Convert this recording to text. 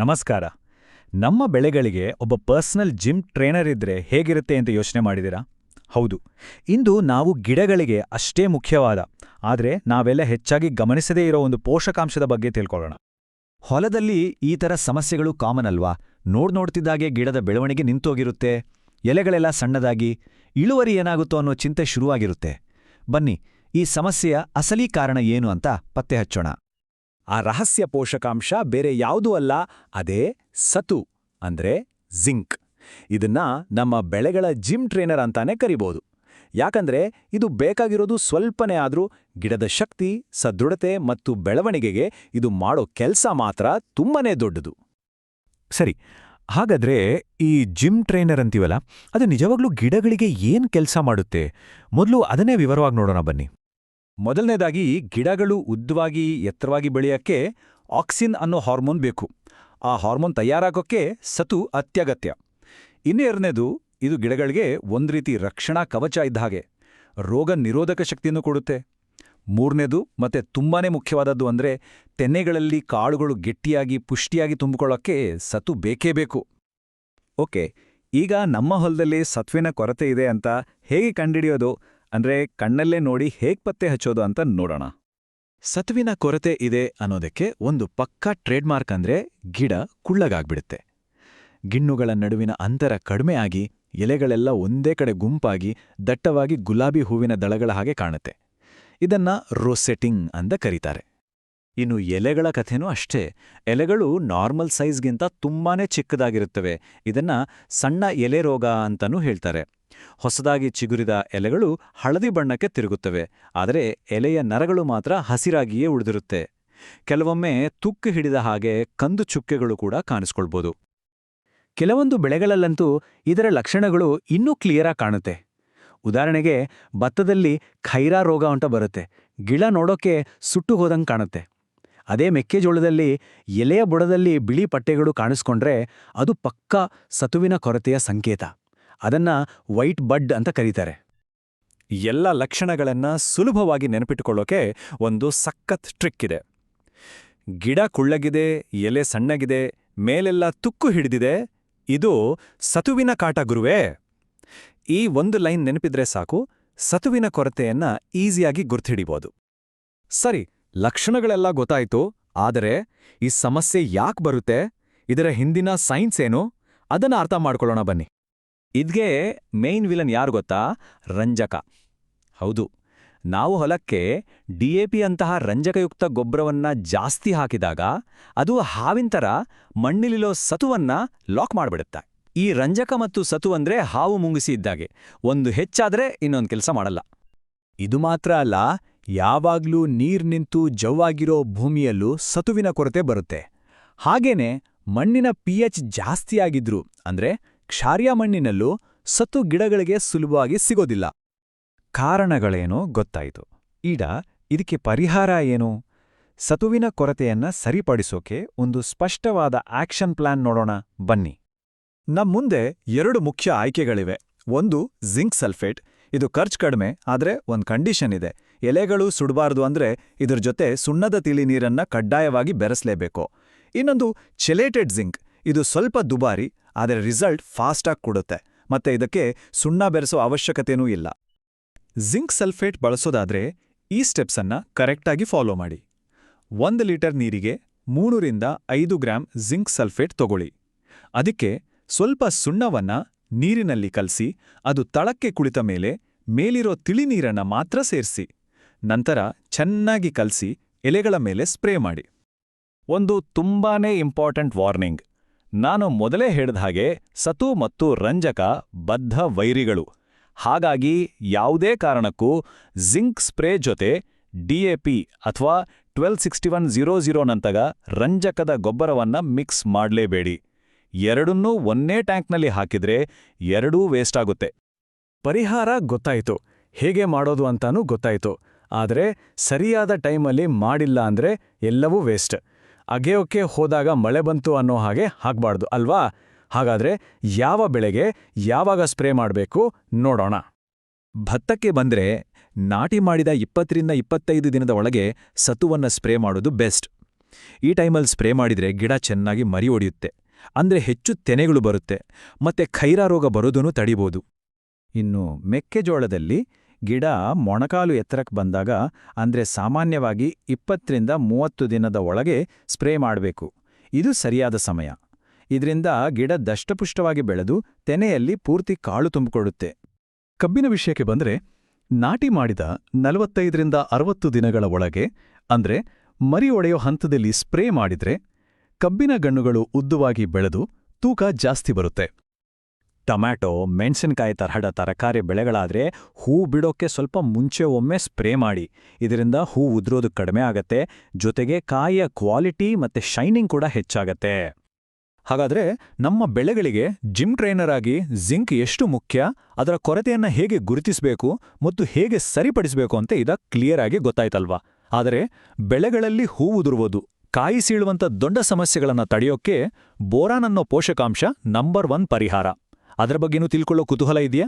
ನಮಸ್ಕಾರ. ನಮ್ಮ ಬೆಳೆಗಳಿಗೆ ಒಬ್ಬ ಪರ್ಸನಲ್ ಜಿಮ್ ಟ್ರೇನರ್ ಇದ್ರೆ ಹೇಗಿರುತ್ತೆ ಅಂತ ಯೋಚನೆ ಮಾಡಿದಿರಾ ಹೌದು. ಇಂದು ನಾವು ಗಿಡಗಳಿಗೆ ಅಷ್ಟೇ ಮುಖ್ಯವಾದ, ಆದರೆ ನಾವೆಲ್ಲ ಹೆಚ್ಚಾಗಿ ಗಮನಿಸದೇ ಇರೋ ಒಂದು ಪೋಷಕಾಂಶದ ಬಗ್ಗೆ ತಿಳ್ಕೊಳ್ಳೋಣ. ಹೊಲದಲ್ಲಿ ಈ ಥರ ಸಮಸ್ಯೆಗಳು ಕಾಮನ್ ಅಲ್ವಾ? ನೋಡ್ ನೋಡ್ತಿದ್ದಾಗೆ ಗಿಡದ ಬೆಳವಣಿಗೆ ನಿಂತೋಗಿರುತ್ತೆ, ಎಲೆಗಳೆಲ್ಲ ಸಣ್ಣದಾಗಿ, ಇಳುವರಿ ಏನಾಗುತ್ತೋ ಅನ್ನೋ ಚಿಂತೆ ಶುರುವಾಗಿರುತ್ತೆ. ಬನ್ನಿ, ಈ ಸಮಸ್ಯೆಯ ಅಸಲಿ ಕಾರಣ ಏನು ಅಂತ ಪತ್ತೆ ಹಚ್ಚೋಣ. ಆ ರಹಸ್ಯ ಪೋಷಕಾಂಶ ಬೇರೆ ಯಾವುದೂ ಅಲ್ಲ, ಅದೇ ಸತು, ಅಂದ್ರೆ ಜಿಂಕ್. ಇದನ್ನ ನಮ್ಮ ಬೆಳೆಗಳ ಜಿಮ್ ಟ್ರೇನರ್ ಅಂತಾನೆ ಕರಿಬೋದು. ಯಾಕಂದ್ರೆ ಇದು ಬೇಕಾಗಿರೋದು ಸ್ವಲ್ಪನೇ ಆದ್ರೂ ಗಿಡದ ಶಕ್ತಿ, ಸದೃಢತೆ ಮತ್ತು ಬೆಳವಣಿಗೆಗೆ ಇದು ಮಾಡೋ ಕೆಲಸ ಮಾತ್ರ ತುಂಬಾನೇ ದೊಡ್ಡದು. ಸರಿ, ಹಾಗಾದ್ರೆ ಈ ಜಿಮ್ ಟ್ರೈನರ್ ಅಂತೀವಲ್ಲ, ಅದು ನಿಜವಾಗ್ಲೂ ಗಿಡಗಳಿಗೆ ಏನ್ ಕೆಲಸ ಮಾಡುತ್ತೆ? ಮೊದಲು ಅದನ್ನೇ ವಿವರವಾಗಿ ನೋಡೋಣ ಬನ್ನಿ. ಮೊದಲನೇದಾಗಿ ಗಿಡಗಳು ಉದ್ದವಾಗಿ, ಎತ್ತರವಾಗಿ ಬೆಳೆಯಕ್ಕೆ ಆಕ್ಸಿನ್ ಅನ್ನೋ ಹಾರ್ಮೋನ್ ಬೇಕು. ಆ ಹಾರ್ಮೋನ್ ತಯಾರಾಗೋಕ್ಕೆ ಸತು ಅತ್ಯಗತ್ಯ. ಇನ್ನು ಎರಡನೇದು ಇದು ಗಿಡಗಳಿಗೆ ಒಂದು ರೀತಿ ರಕ್ಷಣಾ ಕವಚ ಇದ್ದ ಹಾಗೆ, ರೋಗ ನಿರೋಧಕ ಶಕ್ತಿಯನ್ನು ಕೊಡುತ್ತೆ. ಮೂರನೇದು, ಮತ್ತೆ ತುಂಬಾನೇ ಮುಖ್ಯವಾದದ್ದು ಅಂದ್ರೆ ತೆನೆಗಳಲ್ಲಿ ಕಾಳುಗಳು ಗಟ್ಟಿಯಾಗಿ, ಪುಷ್ಟಿಯಾಗಿ ತುಂಬಿಕೊಳ್ಳೋಕ್ಕೆ ಸತು ಬೇಕೇ ಬೇಕು. ಓಕೆ, ಈಗ ನಮ್ಮ ಹೊಲದಲ್ಲಿ ಸತ್ವಿನ ಕೊರತೆ ಇದೆ ಅಂತ ಹೇಗೆ ಕಂಡಿಡಿಯೋದು ಅಂದ್ರೆ ಕಣ್ಣಲ್ಲೇ ನೋಡಿ ಹೇಗ್ ಪತ್ತೆ ಹಚ್ಚೋದು ಅಂತ ನೋಡೋಣ. ಸತ್ವಿನ ಕೊರತೆ ಇದೆ ಅನ್ನೋದಕ್ಕೆ ಒಂದು ಪಕ್ಕಾ ಟ್ರೇಡ್ಮಾರ್ಕ್ ಅಂದ್ರೆ ಗಿಡ ಕುಳ್ಳಗಾಗ್ಬಿಡುತ್ತೆ. ಗಿಣ್ಣುಗಳ ನಡುವಿನ ಅಂತರ ಕಡಿಮೆ ಆಗಿ, ಎಲೆಗಳೆಲ್ಲ ಒಂದೇ ಕಡೆ ಗುಂಪಾಗಿ, ದಟ್ಟವಾಗಿ ಗುಲಾಬಿ ಹೂವಿನ ದಳಗಳ ಹಾಗೆ ಕಾಣುತ್ತೆ. ಇದನ್ನ ರೋಸೆಟಿಂಗ್ ಅಂತ ಕರೀತಾರೆ. ಇನ್ನು ಎಲೆಗಳ ಕಥೆನೂ ಅಷ್ಟೇ. ಎಲೆಗಳು ನಾರ್ಮಲ್ ಸೈಜ್ಗಿಂತ ತುಂಬಾನೇ ಚಿಕ್ಕದಾಗಿರುತ್ತವೆ. ಇದನ್ನ ಸಣ್ಣ ಎಲೆ ರೋಗ ಅಂತನೂ ಹೇಳ್ತಾರೆ. ಹೊಸದಾಗಿ ಚಿಗುರಿದ ಎಲೆಗಳು ಹಳದಿ ಬಣ್ಣಕ್ಕೆ ತಿರುಗುತ್ತವೆ, ಆದರೆ ಎಲೆಯ ನರಗಳು ಮಾತ್ರ ಹಸಿರಾಗಿಯೇ ಉಳಿದಿರುತ್ತೆ. ಕೆಲವೊಮ್ಮೆ ತುಕ್ಕು ಹಿಡಿದ ಹಾಗೆ ಕಂದು ಚುಕ್ಕೆಗಳು ಕೂಡ ಕಾಣಿಸ್ಕೊಳ್ಬೋದು. ಕೆಲವೊಂದು ಬೆಳೆಗಳಲ್ಲಂತೂ ಇದರ ಲಕ್ಷಣಗಳು ಇನ್ನೂ ಕ್ಲಿಯರಾಗಿ ಕಾಣುತ್ತೆ. ಉದಾಹರಣೆಗೆ, ಭತ್ತದಲ್ಲಿ ಖೈರಾ ರೋಗ ಅಂತ ಬರುತ್ತೆ. ಗಿಳ ನೋಡೋಕೆ ಸುಟ್ಟು ಹೋದಂಗೆ ಕಾಣುತ್ತೆ. ಅದೇ ಮೆಕ್ಕೆಜೋಳದಲ್ಲಿ ಎಲೆಯ ಬುಡದಲ್ಲಿ ಬಿಳಿ ಪಟ್ಟೆಗಳು ಕಾಣಿಸ್ಕೊಂಡ್ರೆ ಅದು ಪಕ್ಕಾ ಸತುವಿನ ಕೊರತೆಯ ಸಂಕೇತ. ಅದನ್ನ ವೈಟ್ ಬಡ್ ಅಂತ ಕರೀತಾರೆ. ಎಲ್ಲ ಲಕ್ಷಣಗಳನ್ನ ಸುಲಭವಾಗಿ ನೆನಪಿಟ್ಟುಕೊಳ್ಳೋಕೆ ಒಂದು ಸಖತ್ ಟ್ರಿಕ್ ಇದೆ. ಗಿಡ ಕುಳ್ಳಗಿದೆ, ಎಲೆ ಸಣ್ಣಗಿದೆ, ಮೇಲೆಲ್ಲ ತುಕ್ಕು ಹಿಡಿದಿದೆ, ಇದು ಸತುವಿನ ಕಾಟ ಗುರುವೇ. ಈ ಒಂದು ಲೈನ್ ನೆನಪಿದ್ರೆ ಸಾಕು, ಸತುವಿನ ಕೊರತೆಯನ್ನ ಈಸಿಯಾಗಿ ಗುರ್ತಿಡಿಬೋದು. ಸರಿ, ಲಕ್ಷಣಗಳೆಲ್ಲ ಗೊತ್ತಾಯಿತು, ಆದರೆ ಈ ಸಮಸ್ಯೆ ಯಾಕ್ ಬರುತ್ತೆ, ಇದರ ಹಿಂದಿನ ಸೈನ್ಸ್ ಏನು, ಅದನ್ನ ಅರ್ಥ ಮಾಡ್ಕೊಳ್ಳೋಣ ಬನ್ನಿ. ಇದ್ಗೆ ಮೇನ್ ವಿಲನ್ ಯಾರು ಗೊತ್ತಾ? ರಂಜಕ. ಹೌದು. ನಾವು ಹೊಲಕ್ಕೆ ಡಿ ಎ ಪಿ ಅಂತಹ ರಂಜಕಯುಕ್ತ ಗೊಬ್ಬರವನ್ನ ಜಾಸ್ತಿ ಹಾಕಿದಾಗ ಅದು ಹಾವಿನ ಥರ ಮಣ್ಣಿಲಿಲೋ ಸತುವನ್ನ ಲಾಕ್ ಮಾಡಿಬಿಡುತ್ತೆ. ಈ ರಂಜಕ ಮತ್ತು ಸತು ಅಂದ್ರೆ ಹಾವು ಮುಂಗಿಸಿ ಇದ್ದಾಗೆ. ಒಂದು ಹೆಚ್ಚಾದ್ರೆ ಇನ್ನೊಂದು ಕೆಲಸ ಮಾಡಲ್ಲ. ಇದು ಮಾತ್ರ ಅಲ್ಲ, ಯಾವಾಗ್ಲೂ ನೀರ್ ನಿಂತು ಜವ್ವಾಗಿರೋ ಭೂಮಿಯಲ್ಲೂ ಸತುವಿನ ಕೊರತೆ ಬರುತ್ತೆ. ಹಾಗೇನೆ ಮಣ್ಣಿನ ಪಿಎಚ್ ಜಾಸ್ತಿಯಾಗಿದ್ರು, ಅಂದ್ರೆ ಕ್ಷಾರ್ಯ ಮಣ್ಣಿನಲ್ಲೂ ಸತ್ತು ಗಿಡಗಳಿಗೆ ಸುಲಭವಾಗಿ ಸಿಗೋದಿಲ್ಲ. ಕಾರಣಗಳೇನೋ ಗೊತ್ತಾಯಿತು. ಈಗ ಇದಕ್ಕೆ ಪರಿಹಾರ ಏನು? ಸತುವಿನ ಕೊರತೆಯನ್ನ ಸರಿಪಡಿಸೋಕೆ ಒಂದು ಸ್ಪಷ್ಟವಾದ ಆಕ್ಷನ್ ಪ್ಲಾನ್ ನೋಡೋಣ, ಬನ್ನಿ. ನಮ್ ಮುಂದೆ ಎರಡು ಮುಖ್ಯ ಆಯ್ಕೆಗಳಿವೆ. ಒಂದು ಜಿಂಕ್ ಸಲ್ಫೇಟ್, ಇದು ಖರ್ಚು ಕಡಿಮೆ, ಆದರೆ ಒಂದು ಕಂಡೀಷನ್ ಇದೆ. ಎಲೆಗಳು ಸುಡಬಾರ್ದು ಅಂದ್ರೆ ಇದ್ರ ಜೊತೆ ಸುಣ್ಣದ ತಿಳಿ ನೀರನ್ನ ಕಡ್ಡಾಯವಾಗಿ ಬೆರೆಸಲೇಬೇಕು. ಇನ್ನೊಂದು ಚೆಲೇಟೆಡ್ ಜಿಂಕ್ ಇದು ಸ್ವಲ್ಪ ದುಬಾರಿ, ಆದರೆ ರಿಸಲ್ಟ್ ಫಾಸ್ಟಾಗಿ ಕೊಡುತ್ತೆ. ಮತ್ತೆ ಇದಕ್ಕೆ ಸುಣ್ಣ ಬೆರೆಸೋ ಅವಶ್ಯಕತೆಯೂ ಇಲ್ಲ. ಜಿಂಕ್ ಸಲ್ಫೇಟ್ ಬಳಸೋದಾದ್ರೆ ಈ ಸ್ಟೆಪ್ಸನ್ನ ಕರೆಕ್ಟಾಗಿ ಫಾಲೋ ಮಾಡಿ. ಒಂದು ಲೀಟರ್ ನೀರಿಗೆ ಮೂರರಿಂದ ಐದು ಗ್ರಾಂ ಜಿಂಕ್ ಸಲ್ಫೇಟ್ ತಗೊಳ್ಳಿ. ಅದಕ್ಕೆ ಸ್ವಲ್ಪ ಸುಣ್ಣವನ್ನ ನೀರಿನಲ್ಲಿ ಕಲಸಿ, ಅದು ತಳಕ್ಕೆ ಕುಳಿತ ಮೇಲೆ ಮೇಲಿರೋ ತಿಳಿ ನೀರನ್ನ ಮಾತ್ರ ಸೇರಿಸಿ. ನಂತರ ಚೆನ್ನಾಗಿ ಕಲಸಿ ಎಲೆಗಳ ಮೇಲೆ ಸ್ಪ್ರೇ ಮಾಡಿ. ಒಂದು ತುಂಬಾನೇ ಇಂಪಾರ್ಟೆಂಟ್ ವಾರ್ನಿಂಗ್. ನಾನು ಮೊದಲೇ ಹೇಳಿದ ಹಾಗೆ ಸತು ಮತ್ತು ರಂಜಕ ಬದ್ಧ ವೈರಿಗಳು. ಹಾಗಾಗಿ ಯಾವುದೇ ಕಾರಣಕ್ಕೂ ಜಿಂಕ್ ಸ್ಪ್ರೇ ಜೊತೆ ಡಿಎಪಿ ಅಥವಾ ಟ್ವೆಲ್ ಸಿಕ್ಸ್ಟಿ ಒನ್ ಝೀರೋ ಝೀರೋನಂತಗ ರಂಜಕದ ಗೊಬ್ಬರವನ್ನ ಮಿಕ್ಸ್ ಮಾಡಲೇಬೇಡಿ. ಎರಡನ್ನೂ ಒಂದೇ ಟ್ಯಾಂಕ್ನಲ್ಲಿ ಹಾಕಿದ್ರೆ ಎರಡೂ ವೇಸ್ಟ್ ಆಗುತ್ತೆ ಪರಿಹಾರ ಗೊತ್ತಾಯ್ತು. ಹೇಗೆ ಮಾಡೋದು ಅಂತಾನೂ ಗೊತ್ತಾಯ್ತು. ಆದರೆ ಸರಿಯಾದ ಟೈಮಲ್ಲಿ ಮಾಡಿಲ್ಲ ಅಂದರೆ ಎಲ್ಲವೂ ವೇಸ್ಟ್. ಅಗೆಯೋಕೆ ಹೋದಾಗ ಮಳೆ ಬಂತು ಅನ್ನೋ ಹಾಗೆ ಹಾಕ್ಬಾರ್ದು, ಅಲ್ವಾ? ಹಾಗಾದ್ರೆ ಯಾವ ಬೆಳೆಗೆ ಯಾವಾಗ ಸ್ಪ್ರೇ ಮಾಡಬೇಕು ನೋಡೋಣ. ಭತ್ತಕ್ಕೆ ಬಂದ್ರೆ ನಾಟಿ ಮಾಡಿದ ಇಪ್ಪತ್ತರಿಂದ ಇಪ್ಪತ್ತೈದು ದಿನದ ಒಳಗೆ ಸತುವನ್ನ ಸ್ಪ್ರೇ ಮಾಡೋದು ಬೆಸ್ಟ್. ಈ ಟೈಮಲ್ಲಿ ಸ್ಪ್ರೇ ಮಾಡಿದ್ರೆ ಗಿಡ ಚೆನ್ನಾಗಿ ಮರಿ ಒಡೆಯುತ್ತೆ. ಅಂದ್ರೆ ಹೆಚ್ಚು ತೆನೆಗಳು ಬರುತ್ತೆ. ಮತ್ತೆ ಖೈರಾ ರೋಗ ಬರೋದನ್ನು ತಡಿಬೋದು. ಇನ್ನು ಮೆಕ್ಕೆಜೋಳದಲ್ಲಿ ಗಿಡ ಮೊಣಕಾಲು ಎತ್ತರಕ್ಕೆ ಬಂದಾಗ, ಅಂದ್ರೆ ಸಾಮಾನ್ಯವಾಗಿ ಇಪ್ಪತ್ತರಿಂದ ಮೂವತ್ತು ದಿನದ ಒಳಗೆ ಸ್ಪ್ರೇ ಮಾಡಬೇಕು. ಇದು ಸರಿಯಾದ ಸಮಯ. ಇದರಿಂದ ಗಿಡ ದಷ್ಟಪುಷ್ಟವಾಗಿ ಬೆಳೆದು ತೆನೆಯಲ್ಲಿ ಪೂರ್ತಿ ಕಾಳು ತುಂಬಿಕೊಡುತ್ತೆ ಕಬ್ಬಿನ ವಿಷಯಕ್ಕೆ ಬಂದ್ರೆ, ನಾಟಿ ಮಾಡಿದ ನಲವತ್ತೈದರಿಂದ ಅರವತ್ತು ದಿನಗಳ ಒಳಗೆ, ಅಂದ್ರೆ ಮರಿ ಒಡೆಯೋ ಹಂತದಲ್ಲಿ ಸ್ಪ್ರೇ ಮಾಡಿದ್ರೆ ಕಬ್ಬಿನ ಗಣ್ಣುಗಳು ಉದ್ದುವಾಗಿ ಬೆಳೆದು ತೂಕ ಜಾಸ್ತಿ ಬರುತ್ತೆ. ಟೊಮ್ಯಾಟೊ, ಮೆಣಸಿನಕಾಯಿ ತರಹದ ತರಕಾರಿ ಬೆಳೆಗಳಾದ್ರೆ ಹೂ ಬಿಡೋಕ್ಕೆ ಸ್ವಲ್ಪ ಮುಂಚೆ ಒಮ್ಮೆ ಸ್ಪ್ರೇ ಮಾಡಿ. ಇದರಿಂದ ಹೂ ಉದುರೋದು ಕಡಿಮೆ ಆಗತ್ತೆ, ಜೊತೆಗೆ ಕಾಯಿಯ ಕ್ವಾಲಿಟಿ ಮತ್ತೆ ಶೈನಿಂಗ್ ಕೂಡ ಹೆಚ್ಚಾಗತ್ತೆ. ಹಾಗಾದ್ರೆ ನಮ್ಮ ಬೆಳೆಗಳಿಗೆ ಜಿಮ್ ಟ್ರೈನರ್ ಆಗಿ ಜಿಂಕ್ ಎಷ್ಟು ಮುಖ್ಯ, ಅದರ ಕೊರತೆಯನ್ನು ಹೇಗೆ ಗುರುತಿಸಬೇಕು ಮತ್ತು ಹೇಗೆ ಸರಿಪಡಿಸಬೇಕು ಅಂತ ಇದ ಕ್ಲಿಯರ್ ಆಗಿ ಗೊತ್ತಾಯ್ತಲ್ವಾ? ಆದರೆ ಬೆಳೆಗಳಲ್ಲಿ ಹೂ ಉದುರುವುದು, ಕಾಯಿ ಸೀಳುವಂಥ ದೊಡ್ಡ ಸಮಸ್ಯೆಗಳನ್ನು ತಡೆಯೋಕ್ಕೆ ಬೋರಾನ್ ಅನ್ನೋ ಪೋಷಕಾಂಶ ನಂಬರ್ ಒನ್ ಪರಿಹಾರ. ಅದರ ಬಗ್ಗೆನೂ ತಿಳ್ಕೊಳ್ಳೋ ಕುತೂಹಲ ಇದೆಯಾ?